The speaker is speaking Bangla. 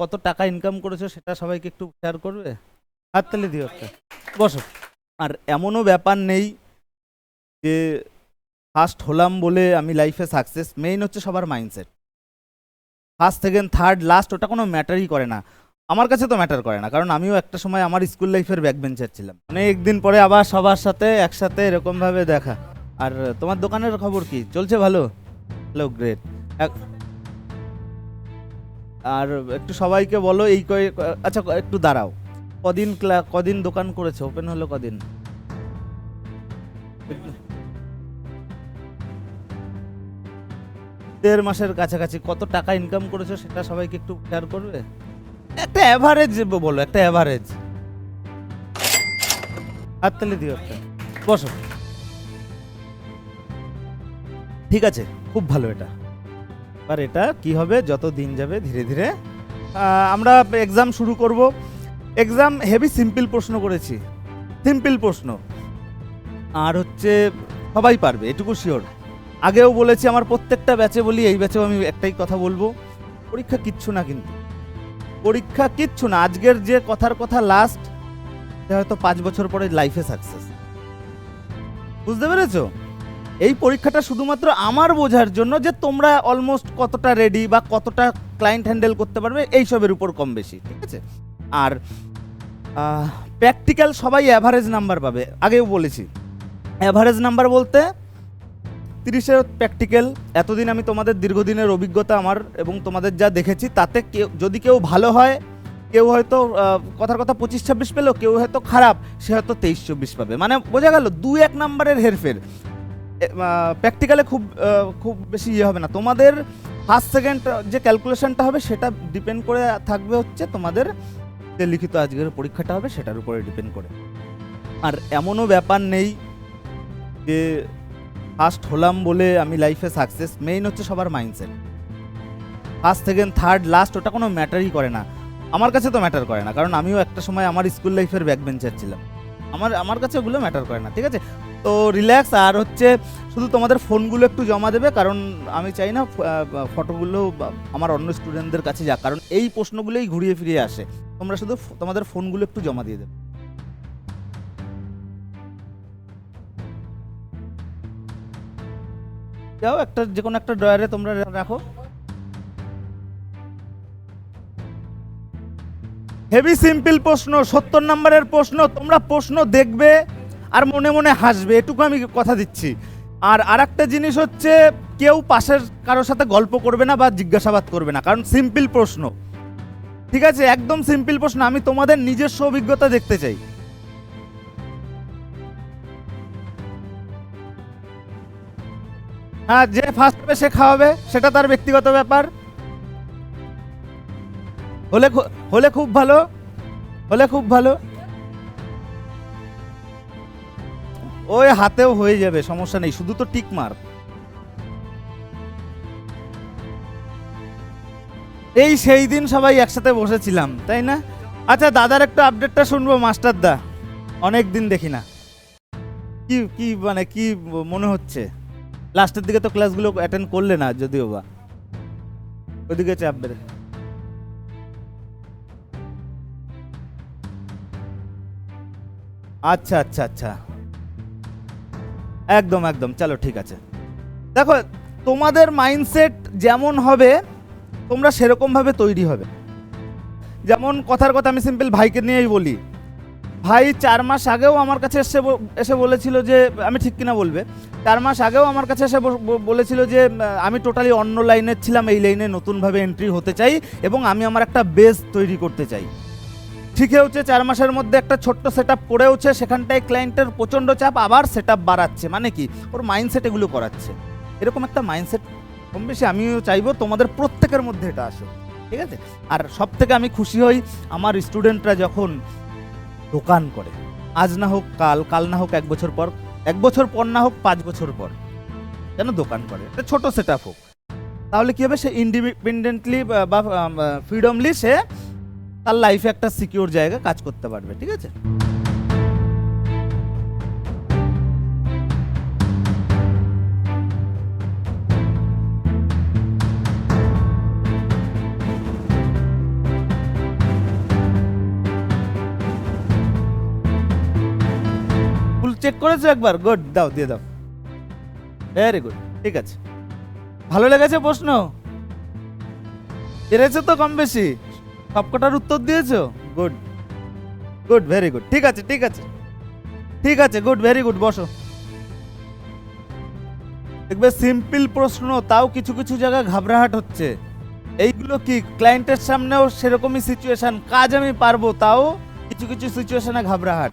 কত টাকা ইনকাম করেছ সেটা সবাইকে একটু শেয়ার করবে? হাততালি দিও একটা। বসো। আর এমনও ব্যাপার নেই যে ফার্স্ট হলাম বলে আমি লাইফে সাকসেস মেইন হচ্ছে সবার mindset first second third last ওটা কোনো ম্যাটারই করে না। আমার কাছে তো ম্যাটার করে না, কারণ আমিও একটা সময় আমার স্কুল লাইফের ব্যাক বেঞ্চার ছিলাম। অনেক দিন পরে আবার সবার সাথে একসাথে এরকমভাবে দেখা। আর তোমার দোকানের খবর কি? চলছে ভালো? হ্যালো গ্রেট আর একটু সবাইকে বলো, এই কয়ে আচ্ছা একটু দাঁড়াও। কদিন কদিন দোকান করেছে? ওপেন হলো কদিন? দেড় মাসের কাছাকাছি। কত টাকা ইনকাম করেছ সেটা সবাইকে একটু শেয়ার করবে? একটা অ্যাভারেজ বলো, একটা অ্যাভারেজ হাততালি দিও একটা। বসো। ঠিক আছে, খুব ভালো এটা। আর এটা কি হবে? যত দিন যাবে ধীরে ধীরে। আমরা এক্সাম শুরু করব। এক্সাম হেভি সিম্পল প্রশ্ন করেছি। সিম্পল প্রশ্ন। আর হচ্ছে সবাই পারবে, এটুকু শিওর আগেও বলেছি, আমার প্রত্যেকটা ব্যাচে বলি, এই ব্যাচেও আমি একটাই কথা বলব। পরীক্ষা কিচ্ছু না কিন্তু। পরীক্ষা কিচ্ছু না। আজকের যে কথার কথা লাস্ট হয়তো পাঁচ বছর পরে লাইফে সাকসেস বুঝতে পেরেছ? এই পরীক্ষাটা শুধুমাত্র আমার বোঝার জন্য যে তোমরা অলমোস্ট কতটা রেডি বা কতটা ক্লায়েন্ট হ্যান্ডেল করতে পারবে, এইসবের উপর কম বেশি, ঠিক আছে? আর প্র্যাকটিক্যাল সবাই অ্যাভারেজ নাম্বার পাবে। আগেও বলেছি। অ্যাভারেজ নাম্বার বলতে তিরিশের প্র্যাকটিক্যাল এতদিন আমি তোমাদের দীর্ঘদিনের অভিজ্ঞতা আমার এবং তোমাদের যা দেখেছি, তাতে কেউ, যদি কেউ ভালো হয়, কেউ হয়তো কথার কথা পঁচিশ ছাব্বিশ পেল কেউ হয়তো খারাপ, সে হয়তো তেইশ চব্বিশ পাবে। মানে বোঝা গেল দু এক নাম্বারের হেরফের। প্র্যাকটিক্যালে খুব খুব বেশি ইয়ে হবে না। তোমাদের ফার্স্ট সেকেন্ড যে ক্যালকুলেশনটা হবে, সেটা ডিপেন্ড করে থাকবে হচ্ছে তোমাদের যে লিখিত আজকের পরীক্ষাটা হবে, সেটার উপরে ডিপেন্ড করে। আর এমনও ব্যাপার নেই যে ফার্স্ট হলাম বলে আমি লাইফে সাকসেস মেইন হচ্ছে সবার mindset first second third last ওটা কোনো ম্যাটারই করে না। আমার কাছে তো ম্যাটার করে না, কারণ আমিও একটা সময় আমার স্কুল লাইফের ব্যাক বেঞ্চার ছিলাম। আমার আমার কাছে ওগুলো ম্যাটার করে না, ঠিক আছে? তো রিল্যাক্স আর হচ্ছে শুধু তোমাদের ফোনগুলো একটু জমা দেবে, কারণ আমি চাই না ফটোগুলো আমার অন্য স্টুডেন্টদের কাছে যাক, কারণ এই প্রশ্নগুলোই ঘুরিয়ে ফিরিয়ে আসে। তোমরা শুধু তোমাদের ফোনগুলো একটু জমা দিয়ে দেবে। যাও, একটা যে কোনো একটা ড্রয়ারে তোমরা রাখো। হেভি সিম্পল প্রশ্ন, সত্তর নম্বরের প্রশ্ন, তোমরা প্রশ্ন দেখবে। আর মনে মনে হাসবে, এটুকু আমি কথা দিচ্ছি। আর আরেকটা জিনিস হচ্ছে, কেউ পাশের কারোর সাথে গল্প করবে না বা জিজ্ঞাসাবাদ করবে না, কারণ সিম্পল প্রশ্ন। ঠিক আছে? একদম সিম্পল প্রশ্ন, আমি তোমাদের নিজস্ব অভিজ্ঞতা দেখতে চাই। হ্যাঁ যে ফার্স্ট হবে সে খাওয়াবে, সেটা তার ব্যক্তিগত ব্যাপার। হলে হলে খুব ভালো, হলে খুব ভালো। ওই হাতেও হয়ে যাবে, সমস্যা নেই, শুধু তো টিক মার। এই সেই দিন সবাই একসাথে বসেছিলাম, তাই না? আচ্ছা দাদার একটু আপডেটটা শুনব, মাস্টার দা। অনেক দিন দেখি না। কি কি মানে কি মনে হচ্ছে? লাস্টের দিকে তো ক্লাসগুলো অ্যাটেন্ড করলে না, যদিও বা। ওদিকে চাপ বেড়ে আচ্ছা আচ্ছা আচ্ছা। একদম একদম। চলো, ঠিক আছে। দেখো, তোমাদের মাইন্ডসেট যেমন হবে, তোমরা সেরকমভাবে তৈরি হবে। যেমন কথার কথা আমি সিম্পল ভাইকে নিয়েই বলি। ভাই চার মাস আগেও আমার কাছে এসে এসে বলেছিল যে, আমি ঠিক কিনা বলবে? চার মাস আগেও আমার কাছে এসে বলেছিল যে, আমি টোটালি অন্য লাইনের ছিলাম, এই লাইনে নতুনভাবে এন্ট্রি হতে চাই এবং আমি আমার একটা বেস তৈরি করতে চাই। শিখেওছে চার মাসের মধ্যে একটা ছোট্ট সেট আপ করেওছে সেখানটায় ক্লায়েন্টের প্রচণ্ড চাপ আবার সেট আপ বাড়াচ্ছে। মানে কি? ওর মাইন্ডসেট এগুলো করাচ্ছে। এরকম একটা মাইন্ডসেট কম বেশি আমিও চাইব, তোমাদের প্রত্যেকের মধ্যে এটা আসো ঠিক আছে? আর সব থেকে আমি খুশি হই, আমার স্টুডেন্টরা যখন দোকান করে, আজ না হোক কাল কাল না হোক এক বছর পর, এক বছর পর না হোক পাঁচ বছর পর, যেন দোকান করে, একটা ছোটো সেট আপ হোক, তাহলে কী হবে? সে ইন্ডিপেন্ডেন্টলি বা ফ্রিডমলি সে তার লাইফে একটা সিকিউর জায়গা কাজ করতে পারবে, ঠিক আছে? চেক করেছ একবার? গুড দাও, দিয়ে দাও। ভেরি গুড ঠিক আছে। ভালো লেগেছে প্রশ্ন? পেরেছ তো কম বেশি? সবকটার উত্তর দিয়েছ? গুড গুড ভেরি গুড ঠিক আছে ঠিক আছে। ঠিক আছে গুড ভেরি গুড বসো। দেখবে সিম্পল প্রশ্ন, তাও কিছু কিছু জায়গায় ঘাবড়াহাট হচ্ছে। এইগুলো কি ক্লায়েন্টের সামনেও সেরকমই সিচুয়েশন কাজ আমি পারব, তাও কিছু কিছু সিচুয়েশনে ঘাবড়াহাট।